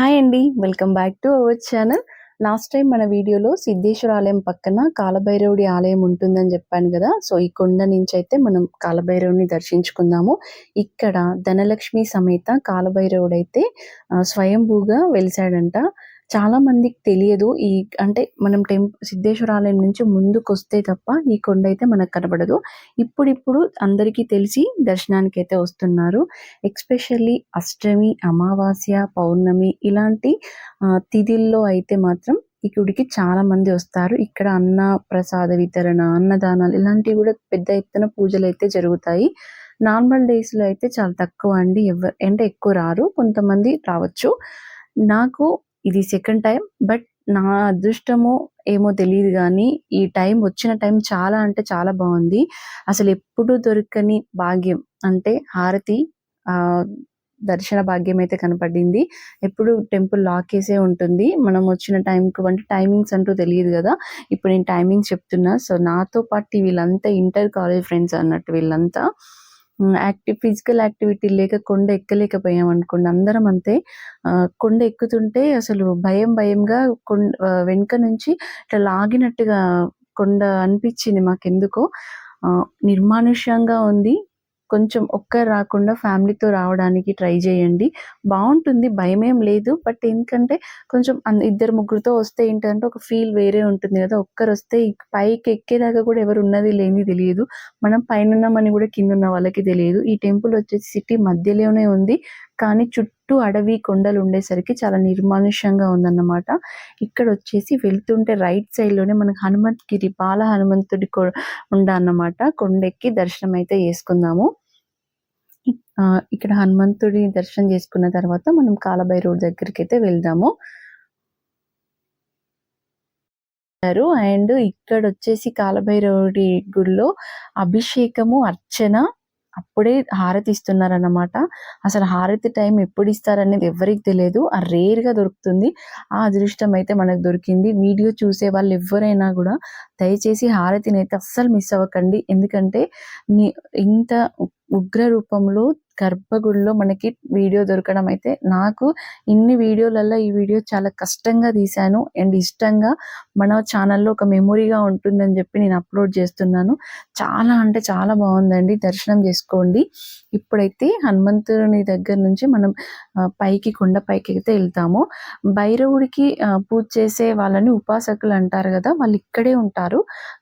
Hi అండి. Welcome back to our channel. Last time మన వీడియోలో సిద్ధేశ్వర ఆలయం పక్కన కాలభైరవుడి ఆలయం ఉంటుందని చెప్పాను కదా. సో ఈ కొండ నుంచి అయితే మనం కాలభైరవుని దర్శించుకుందాము. ఇక్కడ ధనలక్ష్మి సమేత కాలభైరవుడు అయితే స్వయంభూగా వెలిసాడంట చాలా మందికి తెలియదు. ఈ అంటే మనం టెంప్ సిద్ధేశ్వర ఆలయం నుంచి ముందుకు వస్తే తప్ప ఈ కొండ అయితే మనకు కనబడదు. ఇప్పుడిప్పుడు అందరికీ తెలిసి దర్శనానికి అయితే వస్తున్నారు. ఎక్స్పెషల్లీ అష్టమి అమావాస్య పౌర్ణమి ఇలాంటి తిథిల్లో అయితే మాత్రం ఈ గుడికి చాలా మంది వస్తారు. ఇక్కడ అన్న ప్రసాద వితరణ అన్నదానాలు ఇలాంటివి కూడా పెద్ద ఎత్తున పూజలు అయితే జరుగుతాయి. నార్మల్ డేస్లో అయితే చాలా తక్కువ అండి. ఎవరు అంటే ఎక్కువ రారు. కొంతమంది రావచ్చు. నాకు ఇది సెకండ్ టైం బట్ నా అదృష్టమో ఏమో తెలియదు కానీ ఈ టైం వచ్చిన టైం చాలా అంటే చాలా బాగుంది. అసలు ఎప్పుడు దొరకని భాగ్యం అంటే హారతి ఆ దర్శన భాగ్యం అయితే కనపడింది. ఎప్పుడు టెంపుల్ లాక్ చేసే ఉంటుంది. మనం వచ్చిన టైంకు అంటే టైమింగ్స్ అంటూ తెలియదు కదా. ఇప్పుడు నేను టైమింగ్స్ చెప్తున్నా. సో నాతో పాటు వీళ్ళంతా ఇంటర్ కాలేజ్ ఫ్రెండ్స్ అన్నట్టు వీళ్ళంతా. యాక్టివ్ ఫిజికల్ యాక్టివిటీ లేక కొండ ఎక్కలేకపోయాం అనుకోండి అందరం అంతే. కొండ ఎక్కుతుంటే అసలు భయం భయంగా కొండ వెనుక నుంచి ఇట్లా లాగినట్టుగా కొండ అనిపించింది మాకెందుకో. నిర్మానుష్యంగా ఉంది. కొంచెం ఒక్కరు రాకుండా ఫ్యామిలీతో రావడానికి ట్రై చేయండి. బాగుంటుంది భయం ఏం లేదు. బట్ ఎందుకంటే కొంచెం ఇద్దరు ముగ్గురుతో వస్తే ఏంటంటే ఒక ఫీల్ వేరే ఉంటుంది కదా. ఒక్కరు వస్తే పైకి ఎక్కేదాకా కూడా ఎవరు ఉన్నది లేని తెలియదు. మనం పైన ఉన్నామని కూడా కింద ఉన్న వాళ్ళకి తెలియదు. ఈ టెంపుల్ వచ్చేసి సిటీ మధ్యలోనే ఉంది. కానీ చుట్టూ అడవి కొండలు ఉండేసరికి చాలా నిర్మానుష్యంగా ఉందన్నమాట. ఇక్కడ వచ్చేసి వెళ్తుంటే రైట్ సైడ్లోనే మనకు మనకు హనుమంతగిరి బాల హనుమంతుడి కొ- ఉండ అన్నమాట. కొండెక్కి దర్శనం అయితే చేసుకుందాము. ఇక్కడ హనుమంతుడి దర్శనం చేసుకున్న తర్వాత మనం కాలభైరవుడి దగ్గరికి అయితే వెళ్దాము అండ్ ఇక్కడ వచ్చేసి కాలభైరవుడి గుడిలో అభిషేకము అర్చన అప్పుడే హారతి ఇస్తున్నారన్నమాట అసలు హారతి టైం ఎప్పుడు ఇస్తారనేది ఎవరికి తెలియదు. ఆ రేర్గా దొరుకుతుంది. ఆ అదృష్టం అయితే మనకు దొరికింది. వీడియో చూసే వాళ్ళు ఎవరైనా కూడా దయచేసి హారతిని అయితే అస్సలు మిస్ అవ్వకండి. ఎందుకంటే ఇంత ఉగ్ర రూపంలో గర్భగుడిలో మనకి వీడియో దొరకడం అయితే నాకు ఇన్ని వీడియోలలో ఈ వీడియో చాలా కష్టంగా తీశాను. అండ్ ఇష్టంగా మన ఛానల్లో ఒక మెమొరీగా ఉంటుందని చెప్పి నేను అప్లోడ్ చేస్తున్నాను. చాలా అంటే చాలా బాగుందండి. దర్శనం చేసుకోండి. ఇప్పుడైతే హనుమంతుని దగ్గర నుంచి మనం పైకి కొండ పైకి అయితే వెళ్తాము. భైరవుడికి పూజ చేసే వాళ్ళని ఉపాసకులు అంటారు కదా వాళ్ళు ఇక్కడే ఉంటారు.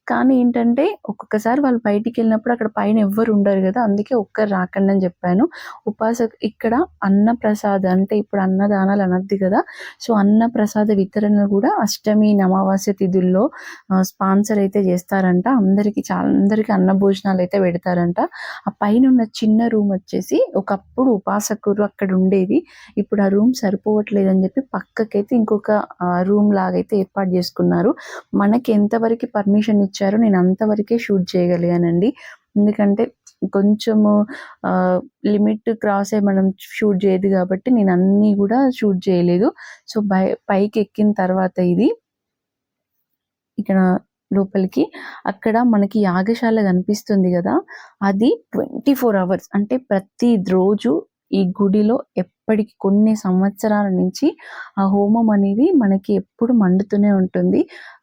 కానీ ఏంటంటే ఒక్కొక్కసారి వాళ్ళు బయటికి వెళ్ళినప్పుడు అక్కడ పైన ఎవ్వరు ఉండరు కదా అందుకే ఒక్కరు రాకండి అని చెప్పాను. ఉపాస ఇక్కడ అన్నప్రసాద అంటే ఇప్పుడు అన్నదానాలు అనద్ది కదా సో అన్నప్రసాద వితరణ కూడా అష్టమి అమావాస్య తిథుల్లో స్పాన్సర్ అయితే చేస్తారంట. అందరికీ చాలా అందరికీ అన్న భోజనాలు అయితే పెడతారంట. ఆ పైన ఉన్న చిన్న రూమ్ వచ్చేసి ఒకప్పుడు ఉపాసకులు అక్కడ ఉండేది. ఇప్పుడు ఆ రూమ్ సరిపోవట్లేదు అని చెప్పి పక్కకైతే ఇంకొక రూమ్ లాగైతే ఏర్పాటు చేసుకున్నారు. మనకి ఎంతవరకు పర్మిషన్ ఇచ్చి ఇచ్చారో. నేను అంతవరకే షూట్ చేయగలిగానండి. ఎందుకంటే కొంచెము లిమిట్ క్రాస్ అయ్యి మనం షూట్ చేయదు కాబట్టి నేను అన్నీ కూడా షూట్ చేయలేదు. సో బై పైకి ఎక్కిన తర్వాత ఇది ఇక్కడ లోపలికి అక్కడ మనకి యాగశాల కనిపిస్తుంది కదా అది ట్వంటీ ఫోర్ అవర్స్ అంటే ప్రతి రోజు ఈ గుడిలో ఎప్పటికి కొన్ని సంవత్సరాల నుంచి ఆ హోమం అనేది మనకి ఎప్పుడు మండుతూనే ఉంటుంది.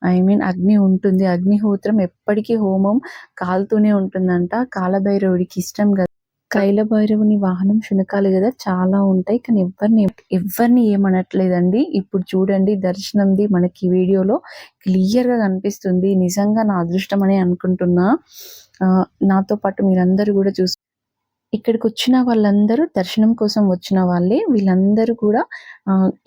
ఐ మీన్ అగ్ని ఉంటుంది. అగ్నిహోత్రం ఎప్పటికీ హోమం కాలుతూనే ఉంటుందంట. కాలభైరవుడికి ఇష్టం కదా. కైలభైరవుని వాహనం శునకాలు కదా చాలా ఉంటాయి. కానీ ఎవరిని ఎవరిని ఏమనట్లేదండి. ఇప్పుడు చూడండి దర్శనంది మనకి ఈ వీడియోలో క్లియర్గా కనిపిస్తుంది. నిజంగా నా అదృష్టం అని అనుకుంటున్నా నాతో పాటు మీరందరూ కూడా చూసి ఇక్కడికి వచ్చిన వాళ్ళందరూ దర్శనం కోసం వచ్చిన వాళ్ళే. వీళ్ళందరూ కూడా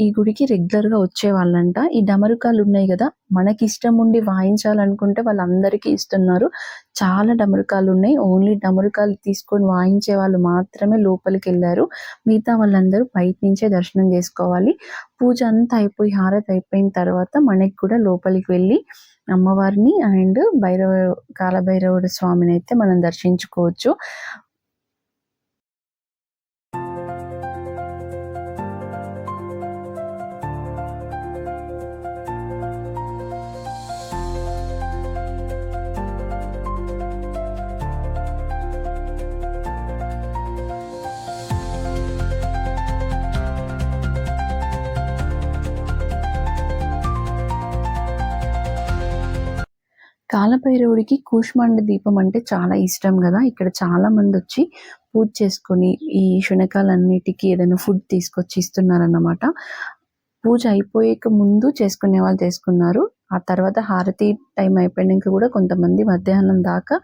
ఈ గుడికి రెగ్యులర్గా వచ్చేవాళ్ళంట. వచ్చే వాళ్ళంట ఈ డమరుకాలు ఉన్నాయి కదా మనకి ఇష్టం ఉండి వాయించాలనుకుంటే వాళ్ళందరికీ ఇస్తున్నారు. చాలా డమరుకాలు ఉన్నాయి ఓన్లీ డమరుకాలు తీసుకొని వాయించే వాళ్ళు మాత్రమే లోపలికి వెళ్ళారు మిగతా వాళ్ళందరూ బయట నుంచే దర్శనం చేసుకోవాలి. పూజ అంతా అయిపోయి హారతి అయిపోయిన తర్వాత మనకి కూడా లోపలికి వెళ్ళి అమ్మవారిని అండ్ భైరవ కాలభైరవుడు స్వామిని అయితే మనం దర్శించుకోవచ్చు. కాలభైరవుడికి కూష్మాండ దీపం అంటే చాలా ఇష్టం కదా ఇక్కడ చాలా వచ్చి పూజ చేసుకొని, ఈ శునకాలన్నిటికీ ఏదైనా ఫుడ్ తీసుకొచ్చి ఇస్తున్నారన్నమాట. పూజ అయిపోయేక ముందు చేసుకునే వాళ్ళు చేసుకున్నారు. ఆ తర్వాత హారతి టైం అయిపోయినాక కూడా కొంతమంది మధ్యాహ్నం దాకా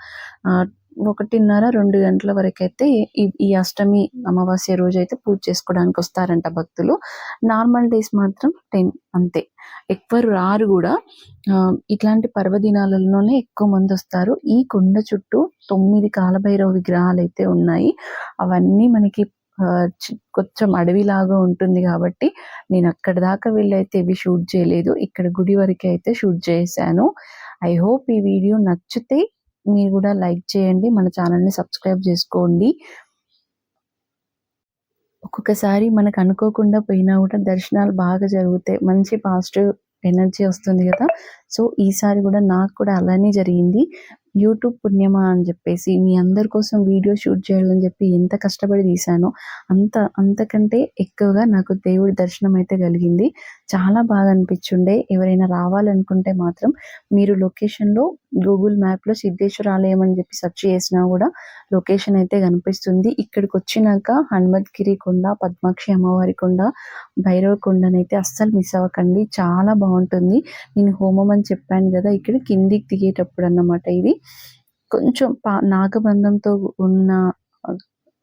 ఒకటిన్నర రెండు గంటల వరకైతే ఈ ఈ అష్టమి అమావాస్య రోజు అయితే పూజ చేసుకోవడానికి వస్తారంట భక్తులు. నార్మల్ డేస్ మాత్రం 10 అంతే. ఎక్కువ రారు కూడా ఇట్లాంటి పర్వదినాలలోనే ఎక్కువ మంది వస్తారు ఈ కొండ చుట్టూ తొమ్మిది కాలభైరవ విగ్రహాలు అయితే ఉన్నాయి. అవన్నీ మనకి కొంచెం అడవిలాగా ఉంటుంది కాబట్టి నేను అక్కడ దాకా వెళ్ళైతే ఇవి షూట్ చేయలేదు. ఇక్కడ గుడి వరకే అయితే షూట్ చేశాను. ఐ హోప్ ఈ వీడియో నచ్చితే మీరు కూడా లైక్ చేయండి. మన ఛానల్ని సబ్స్క్రైబ్ చేసుకోండి ఒక్కొక్కసారి మనకు అనుకోకుండా పోయినా కూడా దర్శనాలు బాగా జరుగుతాయి. మంచి పాజిటివ్ ఎనర్జీ వస్తుంది కదా సో, ఈసారి కూడా నాకు కూడా అలానే జరిగింది. యూట్యూబ్ పుణ్యమా అని చెప్పేసి మీ అందరి కోసం వీడియో షూట్ చేయాలని చెప్పి ఎంత కష్టపడి తీశానో, అంత అంతకంటే ఎక్కువగా నాకు దేవుడి దర్శనం అయితే కలిగింది. చాలా బాగా అనిపించుండే ఎవరైనా రావాలనుకుంటే మాత్రం మీరు లొకేషన్‌లో గూగుల్ మ్యాప్‌లో సిద్ధేశ్వర ఆలయం అని చెప్పి సెర్చ్ చేసినా కూడా లొకేషన్ అయితే కనిపిస్తుంది. ఇక్కడికి వచ్చినాక హనుమద్గిరి కొండ, పద్మాక్షి అమ్మవారి కొండ, భైరవ కొండనైతే అస్సలు మిస్ అవ్వకండి. చాలా బాగుంటుంది నేను హోమం అని చెప్పాను కదా ఇక్కడ కిందికి దిగేటప్పుడు అన్నమాట ఇది. కొంచెం పా నాగబంధంతో ఉన్న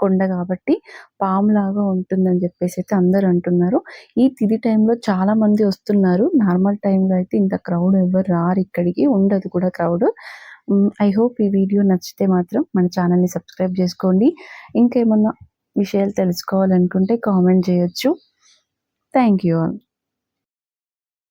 కొండ కాబట్టి పాములాగా ఉంటుందని చెప్పేసి అయితే అందరు అంటున్నారు. ఈ తిథి టైంలో చాలా మంది వస్తున్నారు. నార్మల్ టైంలో అయితే ఇంత క్రౌడ్ ఎవరు రారు ఇక్కడికి ఉండదు కూడా క్రౌడ్. ఐ హోప్ ఈ వీడియో నచ్చితే మాత్రం మన ఛానెల్‌ని సబ్స్క్రైబ్ చేసుకోండి ఇంకేమన్నా విషయాలు తెలుసుకోవాలనుకుంటే కామెంట్ చేయొచ్చు థ్యాంక్ యూ ఆల్.